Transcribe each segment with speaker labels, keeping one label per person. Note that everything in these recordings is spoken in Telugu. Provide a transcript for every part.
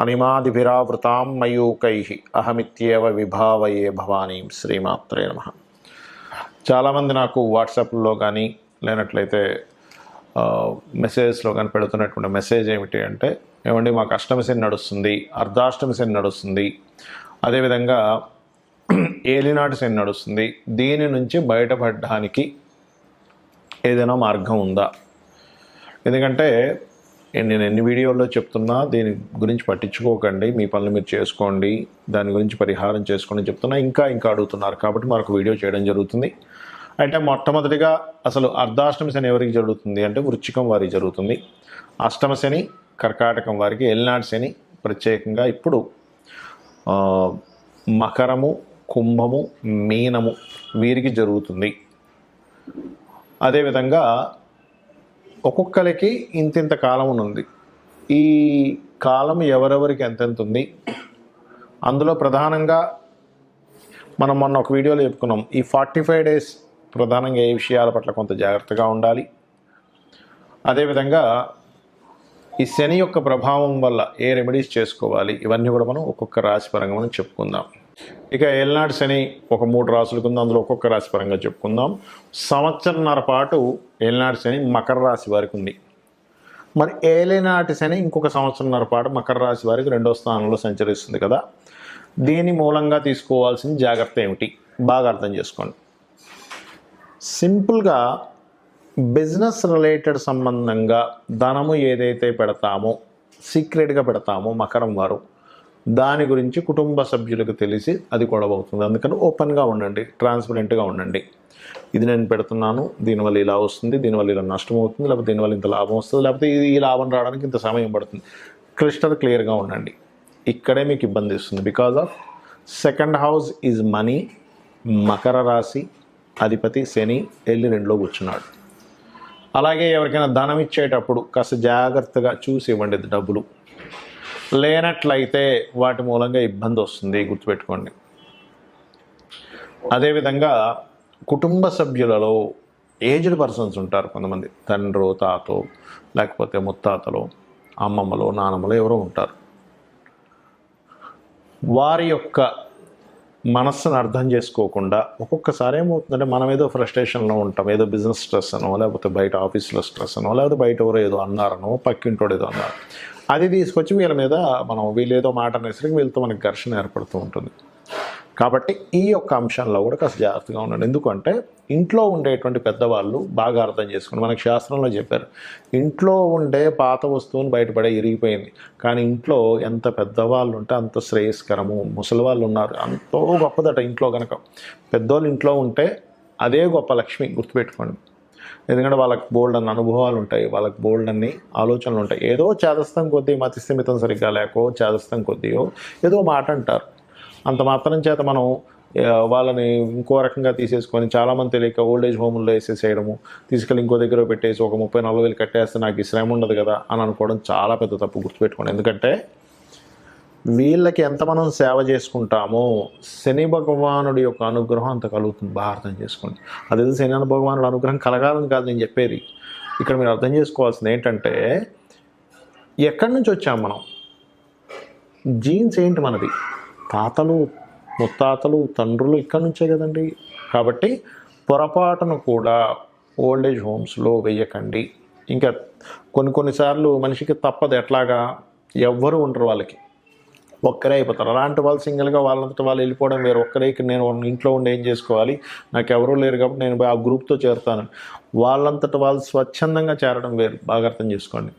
Speaker 1: అనిమాదిభిరావృతాం మయూకై అహమిత్యేవ విభావయే భవానీం శ్రీమాత్రే నమ. చాలామంది నాకు వాట్సాప్లో కానీ లేనట్లయితే మెసేజెస్లో కానీ పెడుతున్నటువంటి మెసేజ్ ఏమిటి అంటే ఏమండి మాకు అష్టమి శని నడుస్తుంది అర్ధాష్టమి శని నడుస్తుంది అదేవిధంగా ఏలినాటి శని నడుస్తుంది దీని నుంచి బయటపడడానికి ఏదైనా మార్గం ఉందా? ఎందుకంటే నేను ఎన్ని వీడియోల్లో చెప్తున్నా దీని గురించి పట్టించుకోకండి. మీ పనులు మీరు చేసుకోండి. దాని గురించి పరిహారం చేసుకోండి చెప్తున్నా. ఇంకా ఇంకా అడుగుతున్నారు. కాబట్టి మరొక వీడియో చేయడం జరుగుతుంది. అయితే మొట్టమొదటిగా అసలు అర్ధాష్టమి శని ఎవరికి జరుగుతుంది అంటే వృచ్చికం వారికి జరుగుతుంది. అష్టమ శని కర్కాటకం వారికి ఎల్నాడు శని ప్రత్యేకంగా ఇప్పుడు మకరము కుంభము మీనము వీరికి జరుగుతుంది. అదేవిధంగా ఒక్కొక్కరికి ఇంతింత కాలం ఉంది. ఈ కాలం ఎవరెవరికి ఎంతెంత ఉంది? అందులో ప్రధానంగా మనం మొన్న ఒక వీడియోలో చెప్పుకున్నాం. ఈ ఫార్టీ ఫైవ్ డేస్ ప్రధానంగా ఏ విషయాల పట్ల కొంత జాగ్రత్తగా ఉండాలి? అదేవిధంగా ఈ శని యొక్క ప్రభావం వల్ల ఏ రెమెడీస్ చేసుకోవాలి? ఇవన్నీ కూడా మనం ఒక్కొక్క రాశి పరంగా మనం చెప్పుకుందాం. ఇక ఏలనాటి శని ఒక మూడు రాసులు కింద అందులో ఒక్కొక్క రాశి పరంగా చెప్పుకుందాం. సంవత్సరంన్నర పాటు ఏలనాటి శని మకర రాశి వారికి ఉంది. మరి ఏలినాటి శని ఇంకొక సంవత్సరంన్నర పాటు మకర రాశి వారికి రెండో స్థానంలో సంచరిస్తుంది కదా. దీని మూలంగా తీసుకోవాల్సిన జాగ్రత్త ఏమిటి? బాగా అర్థం చేసుకోండి. సింపుల్గా బిజినెస్ రిలేటెడ్ సంబంధంగా ధనము ఏదైతే పెడతామో సీక్రెట్గా పెడతామో మకరం వారు దాని గురించి కుటుంబ సభ్యులకు తెలిసి అది గొడవ అవుతుంది. అందుకని ఓపెన్గా ఉండండి ట్రాన్స్పరెంట్గా ఉండండి. ఇది నేను పెడుతున్నాను దీనివల్ల ఇలా వస్తుంది దీనివల్ల ఇలా నష్టం అవుతుంది లేకపోతే దీనివల్ల ఇంత లాభం వస్తుంది లేకపోతే ఇది ఈ లాభం రావడానికి ఇంత సమయం పడుతుంది. క్రిస్టల్ క్లియర్గా ఉండండి. ఇక్కడే మీకు ఇబ్బంది ఇస్తుంది because of second house is money మకర రాశి అధిపతి శని వెళ్ళి రెండులో కూర్చున్నాడు. అలాగే ఎవరికైనా ధనం ఇచ్చేటప్పుడు కాస్త జాగ్రత్తగా చూసి ఇవ్వండి డబ్బులు. లేనట్లయితే వాటి మూలంగా ఇబ్బంది వస్తుంది గుర్తుపెట్టుకోండి. అదేవిధంగా కుటుంబ సభ్యులలో ఏజ్డ్ పర్సన్స్ ఉంటారు కొంతమంది. తండ్రో తాతో లేకపోతే ముత్తాతలో అమ్మమ్మలో నానమ్మలో ఎవరో ఉంటారు. వారి యొక్క మనస్సును అర్థం చేసుకోకుండా ఒక్కొక్కసారి ఏమవుతుందంటే మనం ఏదో ఫ్రస్ట్రేషన్లో ఉంటాం ఏదో బిజినెస్ స్ట్రెస్ అనో లేకపోతే బయట ఆఫీస్లో స్ట్రెస్ అనో లేకపోతే బయట ఎవరో ఏదో అన్నారనో పక్కింటోడు ఏదో అన్నారు. అది తీసుకొచ్చి వీళ్ళ మీద మనం వీళ్ళేదో మాట అనేసరికి వీళ్ళతో మనకి ఘర్షణ ఏర్పడుతూ ఉంటుంది. కాబట్టి ఈ యొక్క అంశంలో కూడా కాస్త జాగ్రత్తగా ఉండండి. ఎందుకంటే ఇంట్లో ఉండేటువంటి పెద్దవాళ్ళు బాగా అర్థం చేసుకోండి మనకు శాస్త్రంలో చెప్పారు ఇంట్లో ఉండే పాత వస్తువుని బయటపడే ఇరిగిపోయింది. కానీ ఇంట్లో ఎంత పెద్దవాళ్ళు ఉంటే అంత శ్రేయస్కరము. ముసలి వాళ్ళు ఉన్నారు అంతో గొప్పదట ఇంట్లో కనుక పెద్దోళ్ళు ఇంట్లో ఉంటే అదే గొప్ప లక్ష్మి గుర్తుపెట్టుకోండి. ఎందుకంటే వాళ్ళకి బోల్డ్ అన్న అనుభవాలు ఉంటాయి వాళ్ళకి బోల్డ్ అన్ని ఆలోచనలు ఉంటాయి. ఏదో చేదస్తం కొద్దీ మతిస్థిమితం సరిగ్గా లేకో చేదస్తం కొద్దియో ఏదో మాట అంటారు. అంత మాత్రం చేత మనం వాళ్ళని ఇంకో రకంగా తీసేసుకొని చాలామంది తెలియక ఓల్డ్ ఏజ్ హోమ్లో వేసేసేయడము తీసుకెళ్ళి ఇంకో దగ్గర పెట్టేసి ఒక ముప్పై నలభై వేలు కట్టేస్తే నాకు ఈ శ్రమ ఉండదు కదా అని అనుకోవడం చాలా పెద్ద తప్పు గుర్తుపెట్టుకోండి. ఎందుకంటే వీళ్ళకి ఎంత మనం సేవ చేసుకుంటామో శని భగవానుడి యొక్క అనుగ్రహం అంత కలుగుతుంది. బాగా అర్థం చేసుకోండి. అది శని భగవానుడి అనుగ్రహం కలగాలని కాదు నేను చెప్పేది. ఇక్కడ మీరు అర్థం చేసుకోవాల్సింది ఏంటంటే ఎక్కడి నుంచి వచ్చాం మనం? జీన్స్ ఏంటి మనది? తాతలు ముత్తాతలు తండ్రులు ఇక్కడి నుంచే కదండి. కాబట్టి పొరపాటును కూడా ఓల్డేజ్ హోమ్స్లో వెయ్యకండి. ఇంకా కొన్ని కొన్నిసార్లు మనిషికి తప్పదు ఎట్లాగా? ఎవ్వరు ఉండరు వాళ్ళకి. ఒక్కరే అయిపోతారు. అలాంటి వాళ్ళు సింగిల్గా వాళ్ళంతట వాళ్ళు వెళ్ళిపోవడం వేరు. ఒక్కరే ఇక్కడ నేను ఇంట్లో ఉండి ఏం చేసుకోవాలి? నాకు ఎవరూ లేరు కాబట్టి నేను ఆ గ్రూప్తో చేరుతాను. వాళ్ళంతట వాళ్ళు స్వచ్ఛందంగా చేరడం వేరు. బాగా అర్థం చేసుకోండి.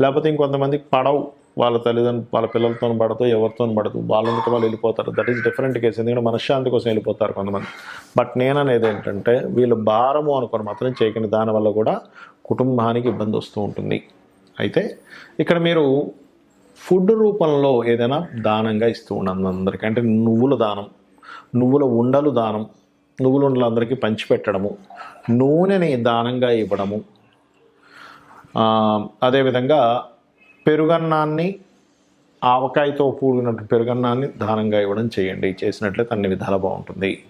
Speaker 1: లేకపోతే ఇంకొంతమందికి పడవు. వాళ్ళ తల్లిదండ్రులు వాళ్ళ పిల్లలతో పడదు ఎవరితో పడదు. వాళ్ళంతటి వాళ్ళు వెళ్ళిపోతారు. దట్ ఈస్ డిఫరెంట్ కేసు ఎందుకంటే మనశ్శాంతి కోసం వెళ్ళిపోతారు కొంతమంది. బట్ నేను అనేది ఏంటంటే వీళ్ళు భారము అనుకొని మాత్రం చేయకండి. దానివల్ల కూడా కుటుంబానికి ఇబ్బంది వస్తూ ఉంటుంది. అయితే ఇక్కడ మీరు ఫుడ్ రూపంలో ఏదైనా దానంగా ఇస్తూ ఉన్నాను అందరికీ. అంటే నువ్వుల దానం నువ్వుల ఉండలు దానం నువ్వుల ఉండలు అందరికీ పంచిపెట్టడము నూనెని దానంగా ఇవ్వడము. అదేవిధంగా పెరుగన్నాన్ని ఆవకాయతో కూడినట్టు పెరుగన్నాన్ని దానంగా ఇవ్వడం చేయండి. చేసినట్లయితే అన్ని విధాలు బాగుంటుంది.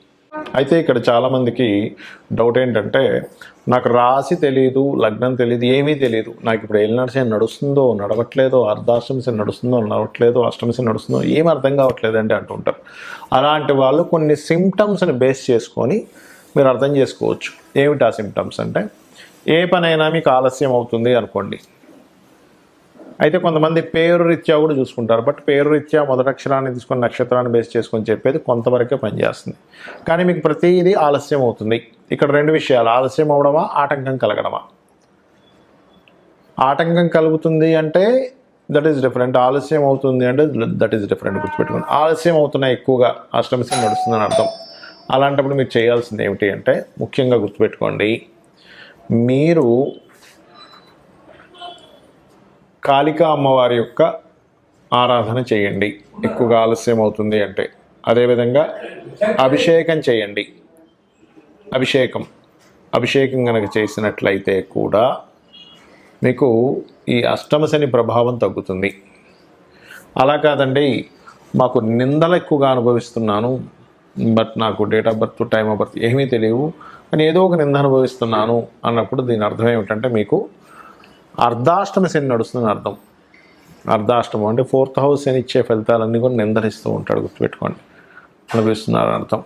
Speaker 1: అయితే ఇక్కడ చాలామందికి డౌట్ ఏంటంటే నాకు రాసి తెలియదు లగ్నం తెలియదు ఏమీ తెలియదు నాకు ఇప్పుడు ఏలినాడు నడుస్తుందో నడవట్లేదో అర్ధాష్టమి నడుస్తుందో నడవట్లేదో అష్టమి నడుస్తుందో ఏం అర్థం కావట్లేదండి అంటుంటారు అలాంటి వాళ్ళు కొన్ని సిమ్టమ్స్ని బేస్ చేసుకొని మీరు అర్థం చేసుకోవచ్చు. ఏమిటి ఆ సిమ్టమ్స్ అంటే ఏ పనైనా మీకు ఆలస్యం అవుతుంది అనుకోండి. అయితే కొంతమంది పేరు రీత్యా కూడా చూసుకుంటారు. బట్ పేరు రీత్యా మొదటి అక్షరాన్ని తీసుకొని నక్షత్రాన్ని బేస్ చేసుకొని చెప్పేది కొంతవరకే పనిచేస్తుంది. కానీ మీకు ప్రతిదీ ఆలస్యం అవుతుంది. ఇక్కడ రెండు విషయాలు. ఆలస్యం అవడమా? ఆటంకం కలగడమా? ఆటంకం కలుగుతుంది అంటే దట్ ఈస్ డిఫరెంట్ ఆలస్యం అవుతుంది అంటే దట్ ఈస్ డిఫరెంట్ గుర్తుపెట్టుకోండి. ఆలస్యం అవుతున్నాయి ఎక్కువగా అష్టమిసం నడుస్తుందని అర్థం. అలాంటప్పుడు మీరు చేయాల్సింది ఏమిటి అంటే ముఖ్యంగా గుర్తుపెట్టుకోండి. మీరు కాళికా అమ్మవారి యొక్క ఆరాధన చేయండి. ఎక్కువగా ఆలస్యం అవుతుంది అంటే. అదేవిధంగా అభిషేకం చేయండి. అభిషేకం. అభిషేకం కనుక చేసినట్లయితే కూడా మీకు ఈ అష్టమశని ప్రభావం తగ్గుతుంది. అలా కాదండి. మాకు నిందలు ఎక్కువగా అనుభవిస్తున్నాను. బట్ నాకు date of birth time of birth ఏమీ తెలియవు. అని ఏదో ఒక నింద అనుభవిస్తున్నాను అన్నప్పుడు దీని అర్థం ఏమిటంటే మీకు అర్ధాష్టమ శని నడుస్తుందని అర్థం. అర్ధాష్టమం అంటే ఫోర్త్ హౌస్ అని ఇచ్చే ఫలితాలన్నీ కూడా నిందరిస్తూ ఉంటాడు గుర్తుపెట్టుకోండి. అనిపిస్తున్నారు అర్థం.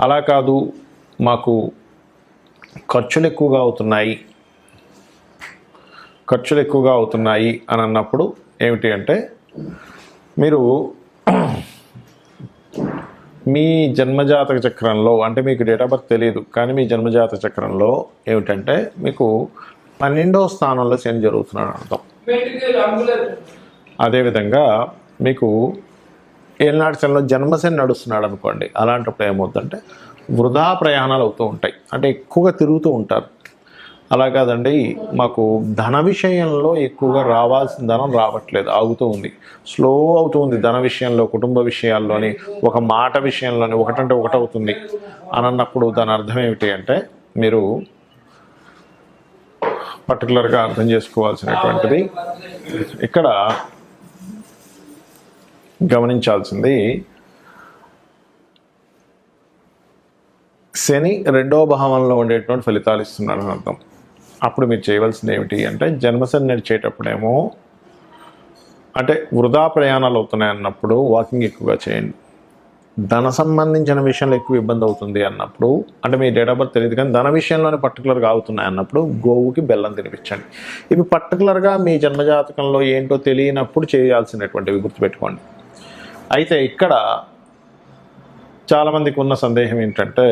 Speaker 1: అలా కాదు మాకు ఖర్చులు ఎక్కువగా అవుతున్నాయి. ఖర్చులు ఎక్కువగా అవుతున్నాయి అని అన్నప్పుడు ఏమిటి అంటే మీరు మీ జన్మజాతక చక్రంలో అంటే మీకు డేట్ ఆఫ్ బర్త్ తెలియదు కానీ మీ జన్మజాతక చక్రంలో ఏమిటంటే మీకు పన్నెండవ స్థానంలో శని జరుగుతున్నాడు అర్థం. అదేవిధంగా మీకు ఏనాడు శనిలో జన్మశని నడుస్తున్నాడు అనుకోండి అలాంటప్పుడు ఏమవుతుందంటే వృధా ప్రయాణాలు అవుతూ ఉంటాయి. అంటే ఎక్కువగా తిరుగుతూ ఉంటారు. అలా కాదండి మాకు ధన విషయంలో ఎక్కువగా రావాల్సిన ధనం రావట్లేదు ఆగుతూ ఉంది. స్లో అవుతూ ఉంది ధన విషయంలో కుటుంబ విషయాల్లోని ఒక మాట విషయంలోని ఒకటంటే ఒకటవుతుంది. అని అన్నప్పుడు దాని అర్థం ఏమిటి అంటే మీరు పర్టికులర్గా అర్థం చేసుకోవాల్సినటువంటిది. ఇక్కడ గమనించాల్సింది శని రెండో భావంలో ఉండేటువంటి ఫలితాలు ఇస్తున్నాడు అని అర్థం. అప్పుడు మీరు చేయవలసింది ఏమిటి అంటే జన్మశని నడిచేటప్పుడేమో అంటే వృధా ప్రయాణాలు అవుతున్నాయి అన్నప్పుడు వాకింగ్ ఎక్కువగా చేయండి. ధన సంబంధించిన విషయంలో ఎక్కువ ఇబ్బంది అవుతుంది అన్నప్పుడు అంటే మీ డేట్ ఆఫ్ బర్త్ తెలియదు కానీ ధన విషయంలోనే పర్టికులర్గా అవుతున్నాయి అన్నప్పుడు గోవుకి బెల్లం తినిపించండి. ఇవి పర్టికులర్గా మీ జన్మజాతకంలో ఏంటో తెలియనప్పుడు చేయాల్సినటువంటివి గుర్తుపెట్టుకోండి. అయితే ఇక్కడ చాలామందికి ఉన్న సందేహం ఏంటంటే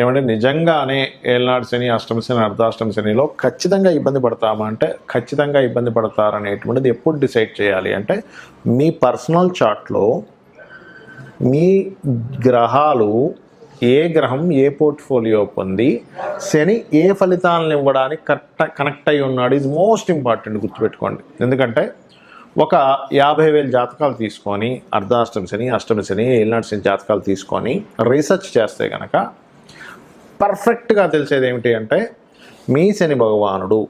Speaker 1: ఏమంటే నిజంగానే ఏళ్ళనాడు శని అష్టమ శని అర్ధాష్టమ శనిలో ఖచ్చితంగా ఇబ్బంది పడతామా అంటే ఖచ్చితంగా ఇబ్బంది పడతారనేటువంటిది ఎప్పుడు డిసైడ్ చేయాలి అంటే మీ పర్సనల్ చార్ట్లో మీ గ్రహాలు ఏ గ్రహం ఏ పోర్ట్ఫోలియో పొంది శని ఏ ఫలితాలను ఇవ్వడానికి కరెక్ట్ కనెక్ట్ అయి ఉన్నాడు ఇది మోస్ట్ ఇంపార్టెంట్ గుర్తుపెట్టుకోండి. ఎందుకంటే ఒక యాభై వేల జాతకాలు తీసుకొని అర్ధాష్టమి శని అష్టమి శని ఏలినాటి శని జాతకాలు తీసుకొని రీసెర్చ్ చేస్తే కనుక పర్ఫెక్ట్గా తెలిసేది ఏమిటి అంటే మీ శని భగవానుడు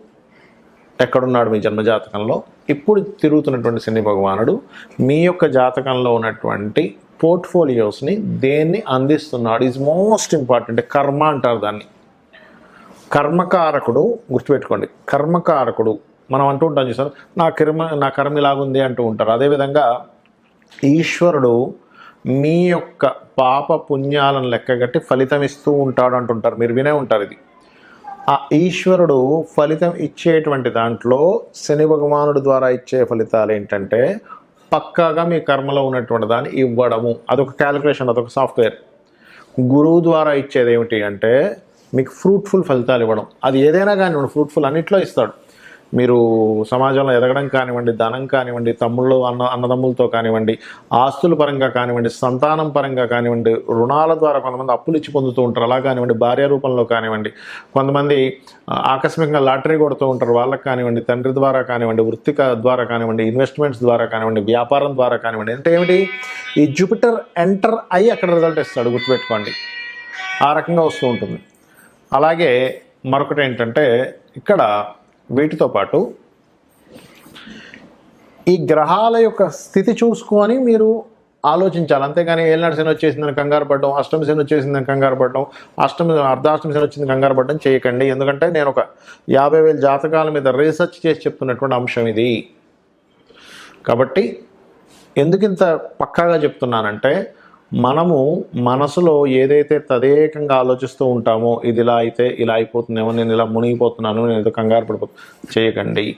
Speaker 1: ఎక్కడున్నాడు మీ జన్మజాతకంలో ఇప్పుడు తిరుగుతున్నటువంటి శని భగవానుడు మీ యొక్క జాతకంలో ఉన్నటువంటి పోర్ట్ఫోలియోస్ని దేన్ని అందిస్తున్నాడు? ఈజ్ మోస్ట్ ఇంపార్టెంట్ కర్మ అంటారు దాన్ని. కర్మకారకుడు గుర్తుపెట్టుకోండి. కర్మకారకుడు మనం అంటూ ఉంటాం చూసారు? నా కర్మ నా కర్మ ఇలాగుంది అంటూ ఉంటారు. అదేవిధంగా ఈశ్వరుడు మీ యొక్క పాప పుణ్యాలను లెక్కగట్టి ఫలితం ఇస్తూ ఉంటాడు అంటుంటారు. మీరు వినే ఉంటారు ఇది. ఆ ఈశ్వరుడు ఫలితం ఇచ్చేటువంటి దాంట్లో శని భగవానుడి ద్వారా ఇచ్చే ఫలితాలు ఏంటంటే పక్కాగా మీ కర్మలో ఉన్నటువంటి దాన్ని ఇవ్వడము. అదొక క్యాలిక్యులేషన్ అదొక సాఫ్ట్వేర్ గురువు ద్వారా ఇచ్చేది ఏమిటి అంటే మీకు ఫ్రూట్ఫుల్ ఫలితాలు ఇవ్వడం. అది ఏదైనా కానీ ఫ్రూట్ఫుల్ అన్నిట్లో ఇస్తాడు. మీరు సమాజంలో ఎదగడం కానివ్వండి ధనం కానివ్వండి తమ్ముళ్ళు అన్న అన్నదమ్ములతో కానివ్వండి ఆస్తుల పరంగా కానివ్వండి సంతానం పరంగా కానివ్వండి రుణాల ద్వారా కొంతమంది అప్పులు ఇచ్చి పొందుతూ ఉంటారు. అలా కానివ్వండి భార్య రూపంలో కానివ్వండి కొంతమంది ఆకస్మికంగా లాటరీ కొడుతూ ఉంటారు. వాళ్ళకి కానివ్వండి తండ్రి ద్వారా కానివ్వండి వృత్తిక ద్వారా కానివ్వండి ఇన్వెస్ట్మెంట్స్ ద్వారా కానివ్వండి వ్యాపారం ద్వారా కానివ్వండి. అంటే ఏమిటి? ఈ జూపిటర్ ఎంటర్ అయ్యి అక్కడ రిజల్ట్ ఇస్తాడు. గుర్తుపెట్టుకోండి. ఆ రకంగా వస్తూ ఉంటుంది. అలాగే మరొకటి ఏంటంటే ఇక్కడ వీటితో పాటు ఈ గ్రహాల యొక్క స్థితి చూసుకొని మీరు ఆలోచించాలి. అంతేగాని ఏళ్ళనాడు శని వచ్చేసిందని కంగారు పడడం అష్టమి శని వచ్చేసిందని కంగారు పడడం అష్టమి అర్ధాష్టమి శని వచ్చింది కంగారు పడడం చేయకండి. ఎందుకంటే నేను ఒక యాభై వేల జాతకాల మీద రీసెర్చ్ చేసి చెప్తున్నటువంటి అంశం ఇది. కాబట్టి ఎందుకు ఇంత పక్కాగా చెప్తున్నానంటే మనము మనసులో ఏదైతే తదేకంగా ఆలోచిస్తూ ఉంటామో ఇది ఇలా అయితే ఇలా అయిపోతుందేమో నేను ఇలా మునిగిపోతున్నాను నేను ఏదో కంగారు పడిపో చేయకండి.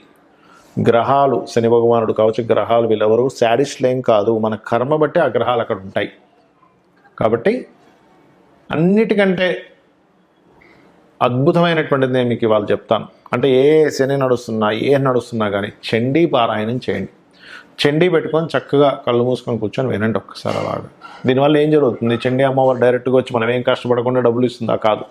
Speaker 1: గ్రహాలు శని భగవానుడు కావచ్చు గ్రహాలు వీళ్ళెవరు శాడిస్ట్లేం కాదు. మన కర్మ బట్టి ఆ గ్రహాలు అక్కడ ఉంటాయి. కాబట్టి అన్నిటికంటే అద్భుతమైనటువంటిది నేను మీకు ఇవాళ చెప్తాను. అంటే ఏ శని నడుస్తున్నా ఏ నడుస్తున్నా కానీ చండీ పారాయణం చేయండి. చండీ పెట్టుకొని చక్కగా కళ్ళు మూసుకొని కూర్చొని వినండి ఒక్కసారి అలాగా. దీనివల్ల ఏం జరుగుతుంది? చండీ అమ్మవారు డైరెక్ట్గా వచ్చి మనం ఏం కష్టపడకుండా డబ్బులు ఇస్తుందా? కాదు.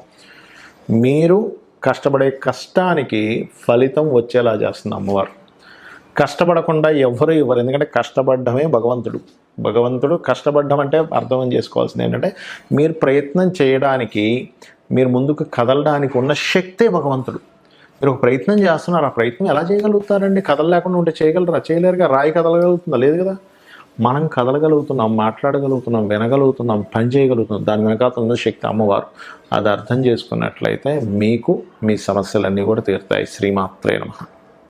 Speaker 1: మీరు కష్టపడే కష్టానికి ఫలితం వచ్చేలా చేస్తుంది అమ్మవారు. కష్టపడకుండా ఎవరు ఇవ్వరు. ఎందుకంటే కష్టపడడమే భగవంతుడు. భగవంతుడు కష్టపడడం అంటే అర్థం చేసుకోవాల్సింది ఏంటంటే మీరు ప్రయత్నం చేయడానికి మీరు ముందుకు కదలడానికి ఉన్న శక్తే భగవంతుడు. మీరు ఒక ప్రయత్నం చేస్తున్నారు. ఆ ప్రయత్నం ఎలా చేయగలుగుతారండి? కథలు లేకుండా ఉంటే చేయగలరా? చేయలేరుగా? రాయి కదలగలుగుతుందా? లేదు కదా? మనం కదలగలుగుతున్నాం మాట్లాడగలుగుతున్నాం వినగలుగుతున్నాం పని చేయగలుగుతున్నాం. దాని వెనకాల ఉన్న శక్తి అమ్మవారు అది అర్థం చేసుకున్నట్లయితే మీకు మీ సమస్యలన్నీ కూడా తీరుతాయి. శ్రీమాత్రే నమ.